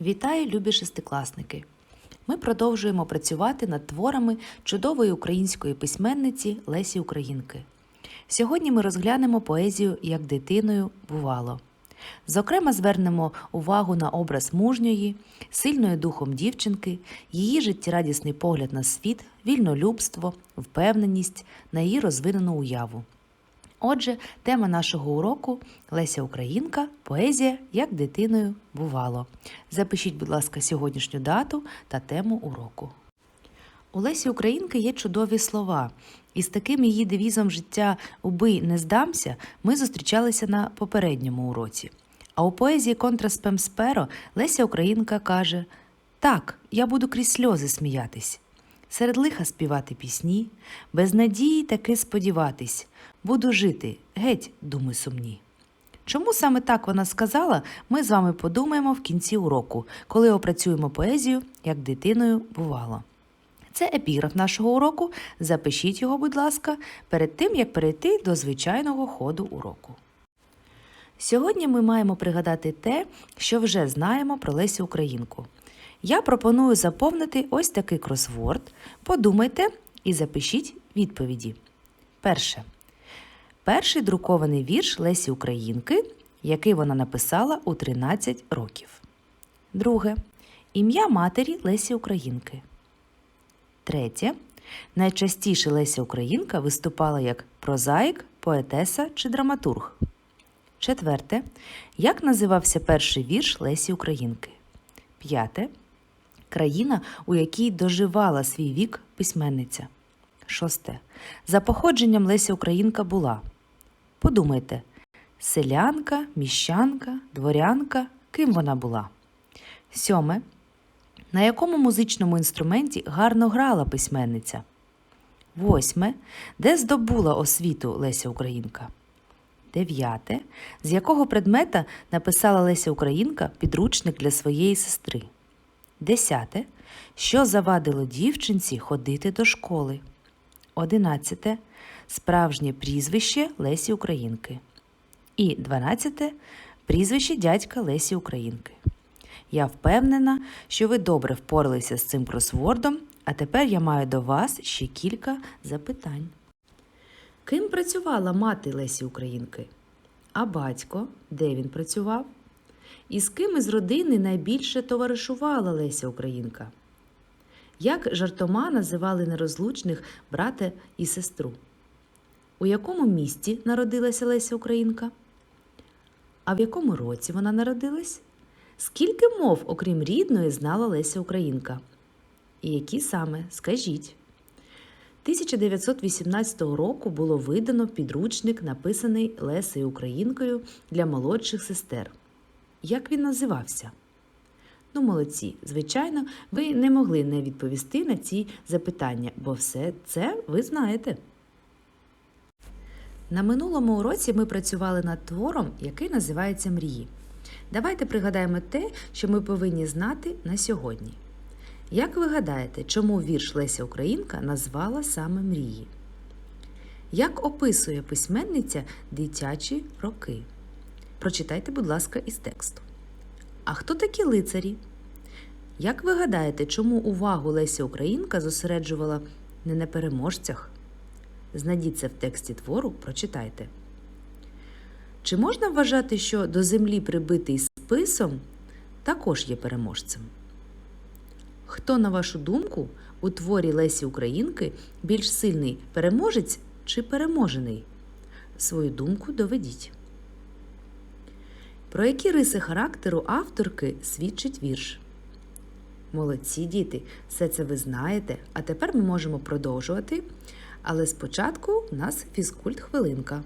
Вітаю, любі шестикласники! Ми продовжуємо працювати над творами чудової української письменниці Лесі Українки. Сьогодні ми розглянемо поезію як дитиною бувало. Зокрема, звернемо увагу на образ мужньої, сильної духом дівчинки, її життєрадісний погляд на світ, вільнолюбство, впевненість, на її розвинену уяву. Отже, тема нашого уроку Леся Українка, поезія як дитиною бувало. Запишіть, будь ласка, сьогоднішню дату та тему уроку. У Лесі Українки є чудові слова, і з таким її девізом життя Убий не здамся ми зустрічалися на попередньому уроці. А у поезії Контраспем Сперо Леся Українка каже: Так, я буду крізь сльози сміятись, серед лиха співати пісні, без надії таки сподіватись, буду жити, геть, думи сумні. Чому саме так вона сказала, ми з вами подумаємо в кінці уроку, коли опрацюємо поезію, як дитиною бувало. Це епіграф нашого уроку. Запишіть його, будь ласка, перед тим, як перейти до звичайного ходу уроку. Сьогодні ми маємо пригадати те, що вже знаємо про Лесю Українку. Я пропоную заповнити ось такий кросворд. Подумайте і запишіть відповіді. Перше. Перший друкований вірш Лесі Українки, який вона написала у 13 років. Друге. Ім'я матері Лесі Українки. Третє. Найчастіше Леся Українка виступала як прозаїк, поетеса чи драматург. Четверте. Як називався перший вірш Лесі Українки? П'яте. Країна, у якій доживала свій вік письменниця. Шосте. За походженням Леся Українка була. Подумайте: селянка, міщанка, дворянка, ким вона була? Сьоме. На якому музичному інструменті гарно грала письменниця? Восьме. Де здобула освіту Леся Українка? Дев'яте. З якого предмета написала Леся Українка підручник для своєї сестри? Десяте. Що завадило дівчинці ходити до школи? Одинадцяте. Справжнє прізвище Лесі Українки. І дванадцяте. Прізвище дядька Лесі Українки. Я впевнена, що ви добре впоралися з цим кросвордом, а тепер я маю до вас ще кілька запитань. Ким працювала мати Лесі Українки? А батько, де він працював? І з ким із родини найбільше товаришувала Леся Українка? Як жартома називали нерозлучних брата і сестру? У якому місті народилася Леся Українка? А в якому році вона народилась? Скільки мов, окрім рідної, знала Леся Українка? І які саме? Скажіть. 1918 року було видано підручник, написаний Лесею Українкою для молодших сестер. Як він називався? Ну, молодці, звичайно, ви не могли не відповісти на ці запитання, бо все це ви знаєте. На минулому уроці ми працювали над твором, який називається Мрії. Давайте пригадаємо те, що ми повинні знати на сьогодні. Як ви гадаєте, чому вірш Леся Українка назвала саме мрії? Як описує письменниця дитячі роки? Прочитайте, будь ласка, із тексту. А хто такі лицарі? Як ви гадаєте, чому увагу Леся Українка зосереджувала не на переможцях? Знайдіть це в тексті твору, прочитайте. Чи можна вважати, що до землі прибитий списом також є переможцем? Хто, на вашу думку, у творі Лесі Українки більш сильний переможець чи переможений? Свою думку доведіть. Про які риси характеру авторки свідчить вірш? Молодці діти, все це ви знаєте, а тепер ми можемо продовжувати. Але спочатку у нас фізкульт хвилинка.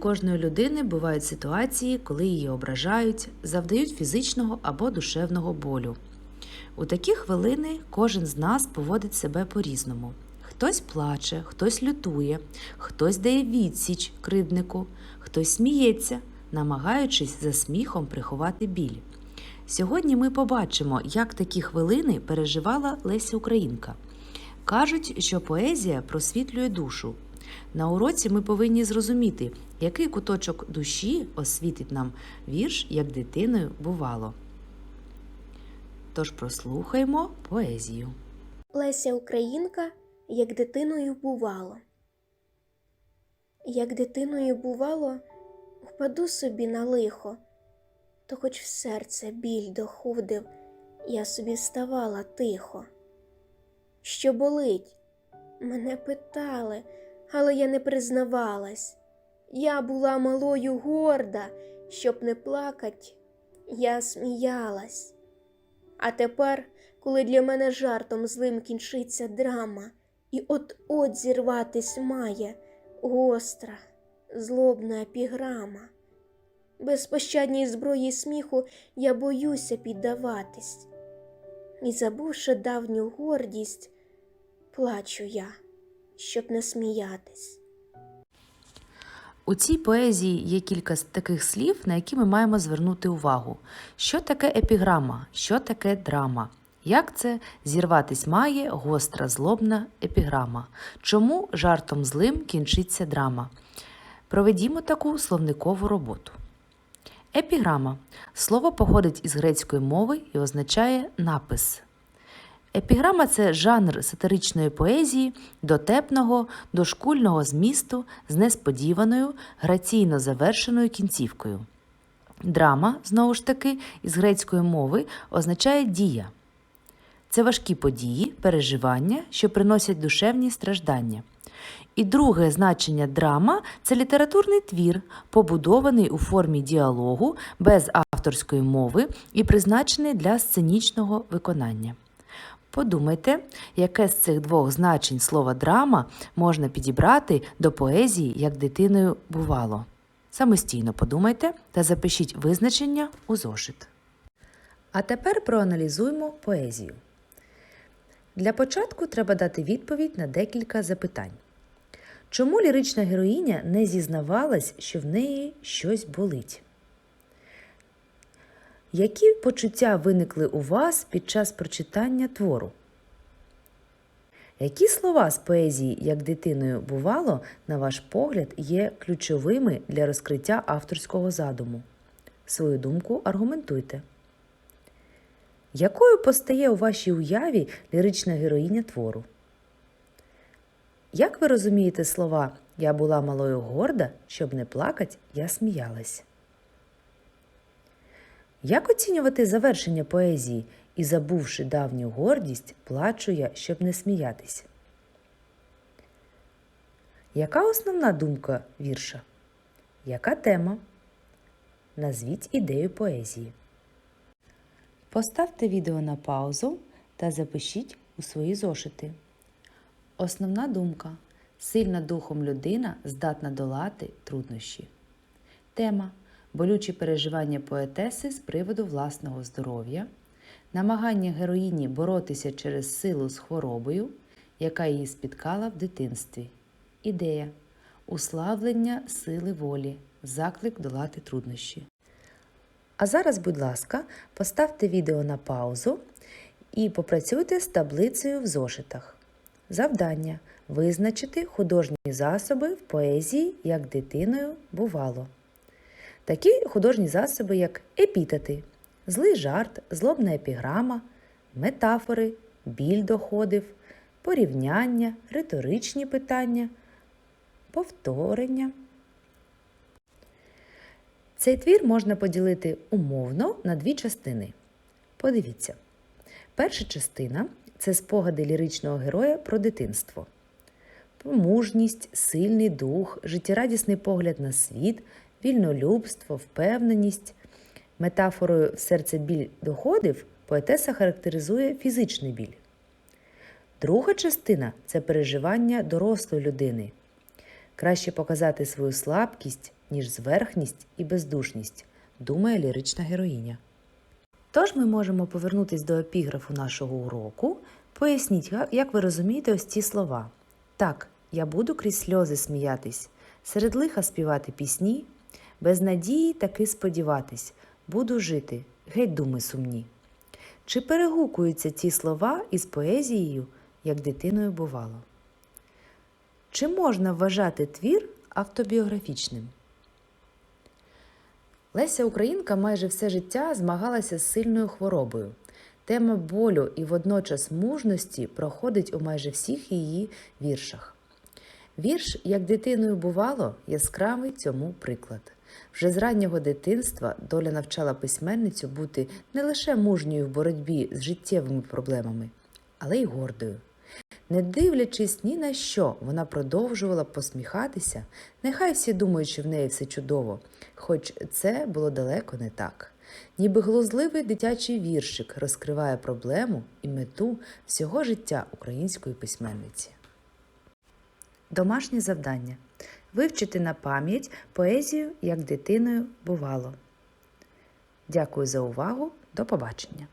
Кожної людини бувають ситуації, коли її ображають, завдають фізичного або душевного болю. У такі хвилини кожен з нас поводить себе по-різному. Хтось плаче, хтось лютує, хтось дає відсіч кривднику, хтось сміється, намагаючись за сміхом приховати біль. Сьогодні ми побачимо, як такі хвилини переживала Леся Українка. Кажуть, що поезія просвітлює душу. На уроці ми повинні зрозуміти, який куточок душі освітить нам вірш, як дитиною бувало. Тож прослухаймо поезію. Леся Українка, як дитиною бувало. Як дитиною бувало, впаду собі на лихо, то хоч в серце біль доходив, я собі вставала тихо. Що болить? Мене питали, але я не признавалась. Я була малою горда, щоб не плакать, я сміялась. А тепер, коли для мене жартом злим кінчиться драма, і от-от зірватись має гостра, злобна епіграма. Безпощадній зброї сміху я боюся піддаватись, і, забувши давню гордість, плачу я, щоб не сміятись. У цій поезії є кілька таких слів, на які ми маємо звернути увагу. Що таке епіграма? Що таке драма? Як це зірватись має гостра злобна епіграма? Чому жартом злим кінчиться драма? Проведімо таку словникову роботу. Епіграма слово походить із грецької мови і означає напис. Епіграма це жанр сатиричної поезії, дотепного, дошкульного змісту з несподіваною, граційно завершеною кінцівкою. Драма, знову ж таки, із грецької мови означає дія. Це важкі події, переживання, що приносять душевні страждання. І друге значення драма це літературний твір, побудований у формі діалогу без авторської мови і призначений для сценічного виконання. Подумайте, яке з цих двох значень слова драма можна підібрати до поезії, як дитиною бувало. Самостійно подумайте та запишіть визначення у зошит. А тепер проаналізуємо поезію. Для початку треба дати відповідь на декілька запитань. Чому лірична героїня не зізнавалась, що в неї щось болить? Які почуття виникли у вас під час прочитання твору? Які слова з поезії, як дитиною бувало, на ваш погляд, є ключовими для розкриття авторського задуму? Свою думку аргументуйте. Якою постає у вашій уяві лірична героїня твору? Як ви розумієте слова Я була малою горда, щоб не плакать, я сміялась? Як оцінювати завершення поезії і, забувши давню гордість, плачу я, щоб не сміятися? Яка основна думка вірша? Яка тема? Назвіть ідею поезії. Поставте відео на паузу та запишіть у свої зошити. Основна думка. Сильна духом людина здатна долати труднощі. Тема болючі переживання поетеси з приводу власного здоров'я, намагання героїні боротися через силу з хворобою, яка її спіткала в дитинстві. Ідея уславлення сили волі, заклик долати труднощі. А зараз, будь ласка, поставте відео на паузу і попрацюйте з таблицею в зошитах. Завдання визначити художні засоби в поезії, як дитиною бувало. Такі художні засоби, як епітети, злий жарт, злобна епіграма, метафори, біль доходив, порівняння, риторичні питання, повторення. Цей твір можна поділити умовно на дві частини. Подивіться. Перша частина це спогади ліричного героя про дитинство. Мужність, сильний дух, життєрадісний погляд на світ, вільнолюбство, впевненість. Метафорою в серце біль доходив поетеса характеризує фізичний біль. Друга частина це переживання дорослої людини. Краще показати свою слабкість, ніж зверхність і бездушність, думає лірична героїня. Тож ми можемо повернутися до епіграфу нашого уроку. Поясніть, як ви розумієте ось ці слова. Так, я буду крізь сльози сміятись, серед лиха співати пісні, без надії таки сподіватись, буду жити, геть думи сумні. Чи перегукуються ці слова із поезією, як дитиною бувало? Чи можна вважати твір автобіографічним? Леся Українка майже все життя змагалася з сильною хворобою. Тема болю і водночас мужності проходить у майже всіх її віршах. Вірш, як дитиною бувало, яскравий цьому приклад. Вже з раннього дитинства доля навчала письменницю бути не лише мужньою в боротьбі з життєвими проблемами, але й гордою. Не дивлячись ні на що, вона продовжувала посміхатися, нехай всі думають, що в неї все чудово, хоч це було далеко не так. Ніби глузливий дитячий віршик розкриває проблему і мету всього життя української письменниці. Домашнє завдання вивчити на пам'ять поезію, як дитиною бувало. Дякую за увагу. До побачення!